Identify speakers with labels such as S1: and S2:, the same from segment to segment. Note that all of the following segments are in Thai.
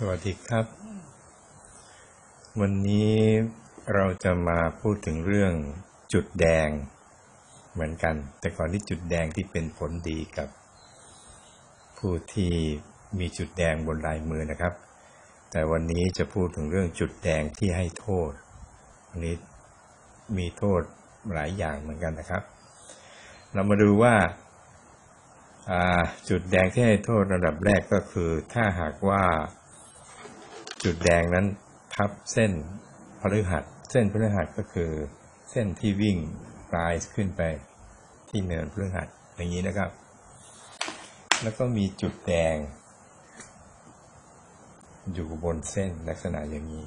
S1: สวัสดีครับ วันนี้เราจะมาพูดถึงเรื่องจุดแดง เหมือนกัน แต่ก่อนที่จุดแดงที่เป็นผลดีกับ ผู้ที่มีจุดแดงบนลายมือนะครับ แต่วันนี้จะพูดถึงเรื่องจุดแดงที่ให้โทษอันนี้มีโทษหลายอย่างเหมือนกันนะครับ เรามาดูว่าจุดแดงที่ให้โทษระดับแรกก็คือ ถ้าหากว่า จุดแดงนั้นทับเส้นพฤหัส เส้นพฤหัสก็คือ เส้นที่วิ่งปลายขึ้นไปที่เนินพฤหัสอย่างนี้นะครับ แล้วก็มีจุดแดง อยู่บนเส้นลักษณะอย่างนี้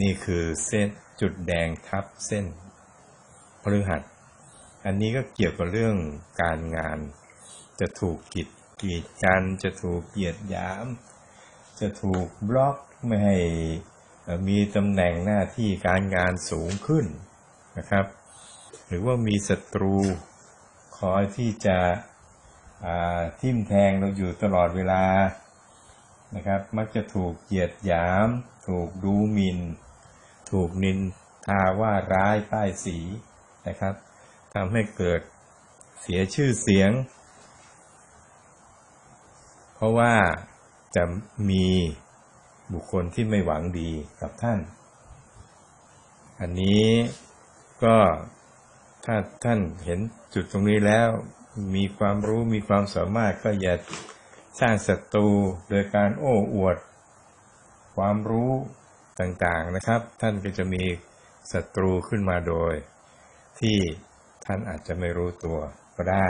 S1: นี่คือเส้นจุดแดงทับเส้นพฤหัส อันนี้ก็เกี่ยวกับเรื่องการงาน จะถูกกีดกีดกันจะถูกเหยียดยาม จะถูกบล็อกไม่ให้มีตำแหน่งหน้าที่การงานสูงขึ้นนะครับ หรือว่ามีศัตรูคอยที่จะทิ่มแทงเราอยู่ตลอดเวลานะครับ มักจะถูกเหยียดหยาม ถูกดูหมิน่น ถูกนินทาว่าร้ายป้ายสีนะครับทำให้เกิดเสียชื่อเสียง เพราะว่า จะมีบุคคลที่ไม่หวังดีกับท่าน อันนี้ก็ถ้าท่านเห็นจุดตรงนี้แล้วมีความรู้มีความสามารถก็อย่าสร้างศัตรูโดยการโอ้อวด ความรู้ต่างๆนะครับ ท่านก็จะมีศัตรูขึ้นมาโดย ที่ท่านอาจจะไม่รู้ตัวก็ได้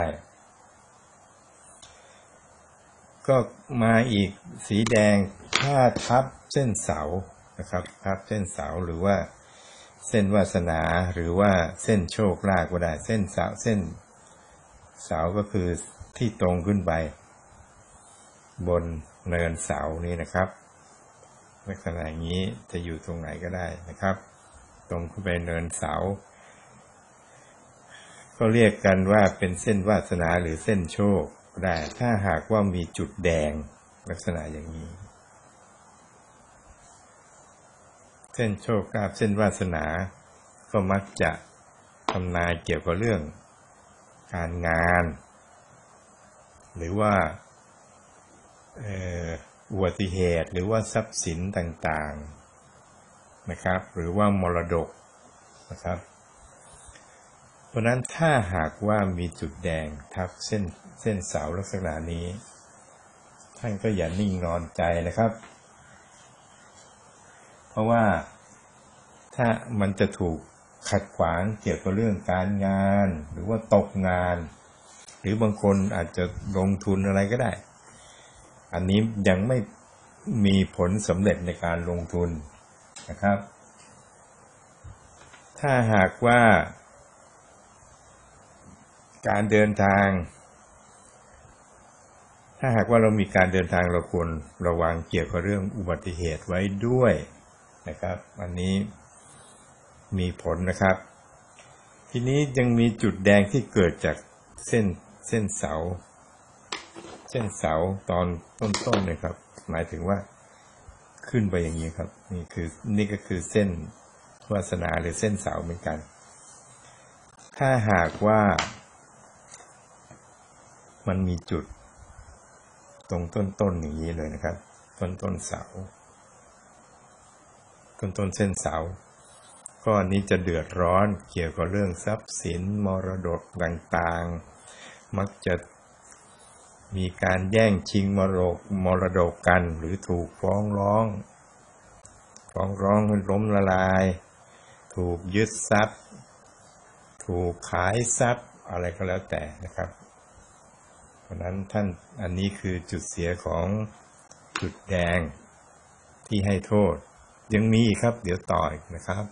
S1: ก็มาอีกสีแดงถ้าทับเส้นเสานะครับทับเส้นเสาหรือว่าเส้นวาสนาหรือว่าเส้นโชคลาภก็ได้เส้นเสาเส้น เสาก็คือที่ตรงขึ้นไป บนเนินเสานี้นะครับลักษณะอย่างนี้จะอยู่ตรงไหนก็ได้นะครับ ตรงขึ้นไปเนินเสา ก็เรียกกันว่าเป็นเส้นวาสนาหรือเส้นโชค ได้ถ้าหากว่ามีจุดแดงลักษณะอย่างนี้ เส้นโชคลาภเส้นวาสนา ก็มักจะทำนายเกี่ยวกับเรื่อง การงาน หรือว่าอุบัติเหตุหรือว่าทรัพย์สินต่างๆนะครับ หรือว่ามรดกนะครับ เพราะนั้นถ้าหากว่ามีจุดแดงทับเส้น เส้นเสาลักษณะนี้ ท่านก็อย่านิ่งนอนใจนะครับ เพราะว่าถ้ามันจะถูกขัดขวางเกี่ยวกับเรื่องการงาน หรือว่าตกงาน หรือบางคนอาจจะลงทุนอะไรก็ได้ อันนี้ยังไม่มีผลสำเร็จในการลงทุนนะครับ ถ้าหากว่า การเดินทาง ถ้าหากว่าเรามีการเดินทางเราควรระวังเกี่ยวกับเรื่องอุบัติเหตุไว้ด้วยนะครับ อันนี้มีผลนะครับ ทีนี้ยังมีจุดแดงที่เกิดจากเส้นเส้นเสา เส้นเสาตอนต้นๆเลยครับ หมายถึงว่าขึ้นไปอย่างนี้ครับ นี่คือนี่ก็คือเส้นวาสนาหรือเส้นเสาเหมือนกัน ถ้าหากว่า มันมีจุด ตรงต้นๆนอย่างนี้เลยนะครับ ต้นต้นเสา ต้นต้นเส้นเสาก็อันนี้จะเดือดร้อนเกี่ยวกับเรื่องทรัพย์สินมรดกต่างๆ มักจะมีการแย่งชิงมรดกมรดกกันหรือถูกฟ้องร้อง ฟ้องร้องให้ล้มละลาย ถูกยึดทรัพย์ ถูกขายทรัพย์อะไรก็แล้วแต่นะครับ เพราะนั้นท่านอันนี้คือจุดเสียของจุดแดงที่ให้โทษ ยังมีครับ เดี๋ยวต่ออีกนะครับ